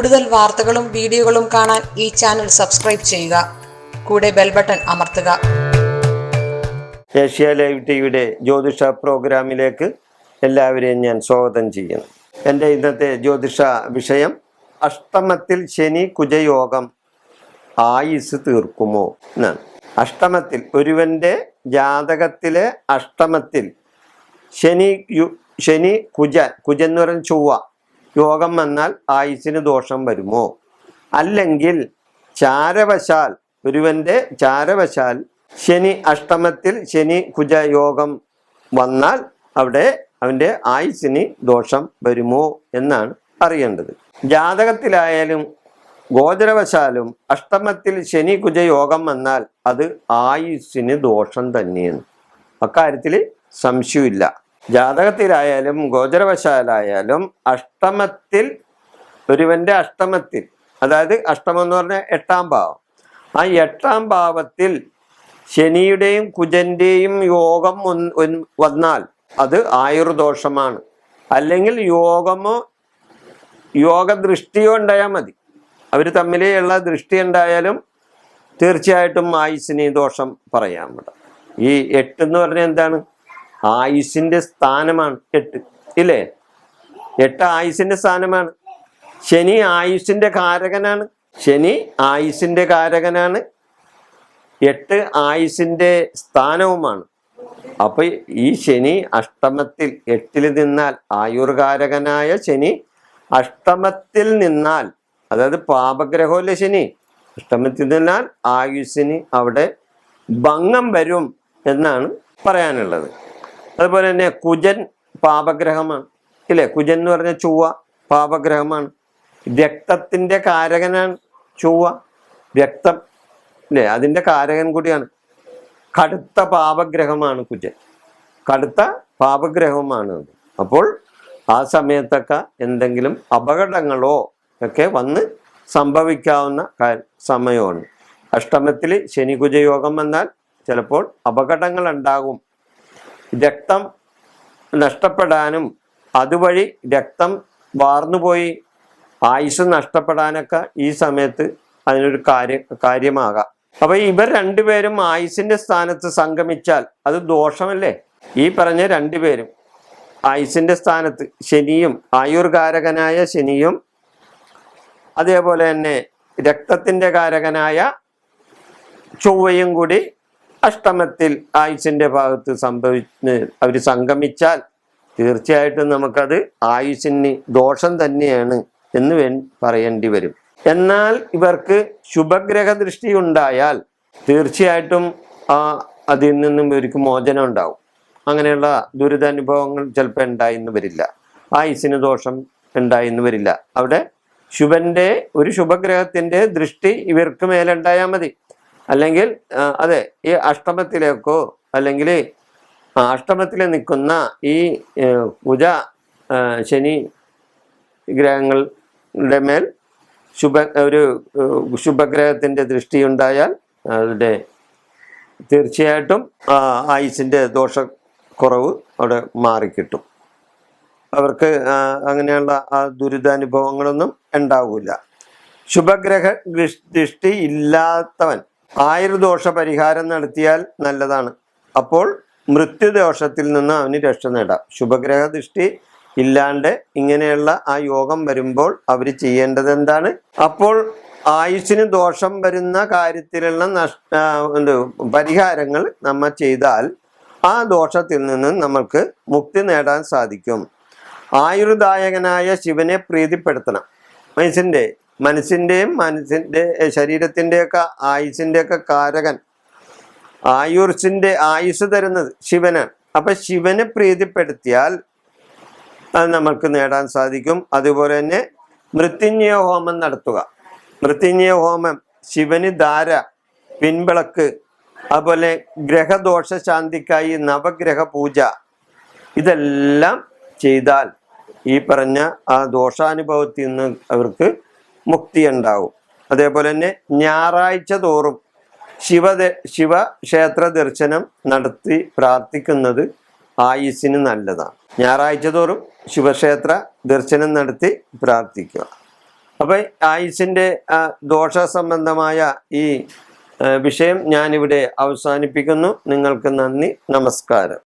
കൂടുതൽ വാർത്തകളും വീഡിയോകളും കാണാൻ ഈ ചാനൽ സബ്സ്ക്രൈബ് ചെയ്യുക. കൂടെ ബെൽ ബട്ടൺ അമർത്തുക. ഏഷ്യ ലൈവ് ടിവിയുടെ ജ്യോതിഷ പ്രോഗ്രാമിലേക്ക് എല്ലാവരെയും ഞാൻ സ്വാഗതം ചെയ്യുന്നു. എന്റെ ഇന്നത്തെ ജ്യോതിഷ വിഷയം അഷ്ടമത്തിൽ ശനി കുജയോഗം ആയുസ് തീർക്കുമോ എന്നാണ്. അഷ്ടമത്തിൽ ഒരുവന്റെ ജാതകത്തിലെ അഷ്ടമത്തിൽ ശനി ശനി കുജ കുജൻ എന്ന് പറയുന്ന ചൊവ്വ. യോഗം വന്നാൽ ആയുസിന് ദോഷം വരുമോ? അല്ലെങ്കിൽ ചാരവശാൽ ഒരുവന്റെ ചാരവശാൽ ശനി അഷ്ടമത്തിൽ ശനി കുജ യോഗം വന്നാൽ അവിടെ അവന്റെ ആയുസിന് ദോഷം വരുമോ എന്നാണ് അറിയേണ്ടത്. ജാതകത്തിലായാലും ഗോചരവശാലും അഷ്ടമത്തിൽ ശനി കുജ യോഗം വന്നാൽ അത് ആയുസ്സിന് ദോഷം തന്നെയാണ്. അക്കാര്യത്തിൽ സംശയമില്ല ജാതകത്തിലായാലും ഗോചരവശാലായാലും അഷ്ടമത്തിൽ ഒരുവന്റെ അഷ്ടമത്തിൽ അതായത് അഷ്ടമം എന്ന് പറഞ്ഞാൽ എട്ടാം ഭാവം. ആ എട്ടാം ഭാവത്തിൽ ശനിയുടെയും കുജന്റെയും യോഗം വന്നാൽ അത് ആയുർദോഷമാണ്. അല്ലെങ്കിൽ യോഗമോ യോഗദൃഷ്ടിയോ ഉണ്ടായാൽ മതി. അവർ തമ്മിലുള്ള ദൃഷ്ടി ഉണ്ടായാലും തീർച്ചയായിട്ടും ആയുസിന് ദോഷം പറയാം ഇവിടെ ഈ എട്ട് എന്ന് പറഞ്ഞാൽ എന്താണ്? ആയുസിന്റെ സ്ഥാനമാണ്. എട്ട് ഇല്ലേ? എട്ട് ആയുസിന്റെ സ്ഥാനമാണ്. ശനി ആയുസിന്റെ കാരകനാണ്. ശനി ആയുസിന്റെ കാരകനാണ്. എട്ട് ആയുസിന്റെ സ്ഥാനവുമാണ്. അപ്പൊ ഈ ശനി അഷ്ടമത്തിൽ എട്ടിൽ നിന്നാൽ ആയുർകാരകനായ ശനി അഷ്ടമത്തിൽ നിന്നാൽ അതായത് പാപഗ്രഹമല്ലേ ശനി അഷ്ടമത്തിൽ നിന്നാൽ ആയുസ്സിന് അവിടെ ഭംഗം വരും എന്നാണ് പറയാനുള്ളത്. അതുപോലെ തന്നെ കുജൻ പാപഗ്രഹമാണ്. ഇല്ലേ? കുജൻ എന്ന് പറഞ്ഞ ചൊവ്വ പാപഗ്രഹമാണ്. രക്തത്തിന്റെ കാരകനാണ് ചുവ രക്തം അല്ലേ അതിന്റെ കാരകൻ കൂടിയാണ്. കടുത്ത പാപഗ്രഹമാണ് കുജൻ. കടുത്ത പാപഗ്രഹമാണ് അപ്പോൾ ആ സമയത്തൊക്കെ എന്തെങ്കിലും അപകടങ്ങളോ ഒക്കെ വന്ന് സംഭവിക്കാവുന്ന സമയമാണ്. അഷ്ടമത്തിൽ ശനി കുജയോഗം വന്നാൽ ചിലപ്പോൾ അപകടങ്ങൾ ഉണ്ടാകും. രക്തം നഷ്ടപ്പെടാനും അതുവഴി രക്തം വാർന്നുപോയി ആയുസ് നഷ്ടപ്പെടാനൊക്കെ ഈ സമയത്ത് അതിനൊരു കാര്യ കാര്യമാകാം. അപ്പൊ ഇവർ രണ്ടുപേരും ആയുസിന്റെ സ്ഥാനത്ത് സംഗമിച്ചാൽ അത് ദോഷമല്ലേ? ഈ പറഞ്ഞ രണ്ടുപേരും ആയുസിന്റെ സ്ഥാനത്ത് ശനിയും ആയുർകാരകനായ ശനിയും അതേപോലെ തന്നെ രക്തത്തിന്റെ കാരകനായ ചൊവ്വയും കൂടി അഷ്ടമത്തിൽ ആയുസിന്റെ ഭാഗത്ത് സംഭവിച്ച് അവർ സംഗമിച്ചാൽ തീർച്ചയായിട്ടും നമുക്കത് ആയുസിന് ദോഷം തന്നെയാണ് എന്ന് വേ പറയേണ്ടി വരും. എന്നാൽ ഇവർക്ക് ശുഭഗ്രഹ ദൃഷ്ടി ഉണ്ടായാൽ തീർച്ചയായിട്ടും ആ അതിൽ നിന്നും ഇവർക്ക് മോചനം ഉണ്ടാവും. അങ്ങനെയുള്ള ദുരിതാനുഭവങ്ങൾ ചിലപ്പോൾ ഉണ്ടായിന്ന് വരില്ല. ആയുസിന് ദോഷം ഉണ്ടായിന്ന് വരില്ല. അവിടെ ശുഭന്റെ ഒരു ശുഭഗ്രഹത്തിന്റെ ദൃഷ്ടി ഇവർക്ക് മേലുണ്ടായാൽ മതി. അല്ലെങ്കിൽ അതെ ഈ അഷ്ടമത്തിലേക്കോ അല്ലെങ്കിൽ അഷ്ടമത്തിൽ നിൽക്കുന്ന ഈ കുജ ശനി ഗ്രഹങ്ങളുടെ മേൽ ശുഭ ഒരു ശുഭഗ്രഹത്തിന്റെ ശുഭഗ്രഹത്തിന്റെ ദൃഷ്ടി ഉണ്ടായാൽ അതിന്റെ തീർച്ചയായിട്ടും ആയുസിന്റെ ദോഷക്കുറവ് അവിടെ മാറിക്കിട്ടും. അവർക്ക് അങ്ങനെയുള്ള ആ ദുരിതാനുഭവങ്ങളൊന്നും ഉണ്ടാവില്ല. ശുഭഗ്രഹ ദൃഷ്ടി ഇല്ലാത്തവൻ ആയുർദോഷ പരിഹാരം നടത്തിയാൽ നല്ലതാണ്. അപ്പോൾ മൃത്യുദോഷത്തിൽ നിന്ന് അവന് രക്ഷ നേടാം. ശുഭഗ്രഹ ദൃഷ്ടി ഇല്ലാണ്ട് ഇങ്ങനെയുള്ള ആ യോഗം വരുമ്പോൾ അവർ ചെയ്യേണ്ടത് എന്താണ് അപ്പോൾ ആയുസ്സിന് ദോഷം വരുന്ന കാര്യത്തിലുള്ള നഷ്ട എന്ത് പരിഹാരങ്ങൾ നമ്മൾ ചെയ്താൽ ആ ദോഷത്തിൽ നിന്ന് നമ്മൾക്ക് മുക്തി നേടാൻ സാധിക്കും. ആയുർദായകനായ ശിവനെ പ്രീതിപ്പെടുത്തണം. മനസ്സിന്റെ മനസ്സിന്റെയും മനസ്സിന്റെ ശരീരത്തിന്റെയൊക്കെ ആയുസിന്റെയൊക്കെ കാരകൻ. ആയുർസിന്റെ ആയുസ് തരുന്നത് ശിവനാണ്. അപ്പം ശിവനെ പ്രീതിപ്പെടുത്തിയാൽ അത് നമുക്ക് നേടാൻ സാധിക്കും. അതുപോലെ തന്നെ മൃത്യുഞ്ജയ ഹോമം നടത്തുക. മൃത്യുഞ്ജയ ഹോമം ശിവന് ധാര പിൻവിളക്ക് അതുപോലെ ഗ്രഹദോഷ ശാന്തിക്കായി നവഗ്രഹ പൂജ ഇതെല്ലാം ചെയ്താൽ ഈ പറഞ്ഞ ആ ദോഷാനുഭവത്തിൽ നിന്ന് അവർക്ക് മുക്തി ഉണ്ടാവും അതേപോലെ തന്നെ ഞായറാഴ്ച തോറും ശിവ ശിവ ക്ഷേത്ര ദർശനം നടത്തി പ്രാർത്ഥിക്കുന്നത് ആയുസ്സിന് നല്ലതാണ്. ഞായറാഴ്ച തോറും ശിവക്ഷേത്ര ദർശനം നടത്തി പ്രാർത്ഥിക്കുക. അപ്പൊ ആയുസിന്റെ ആ, ദോഷ സംബന്ധമായ ഈ വിഷയം ഞാനിവിടെ അവസാനിപ്പിക്കുന്നു. നിങ്ങൾക്ക് നന്ദി നമസ്കാരം.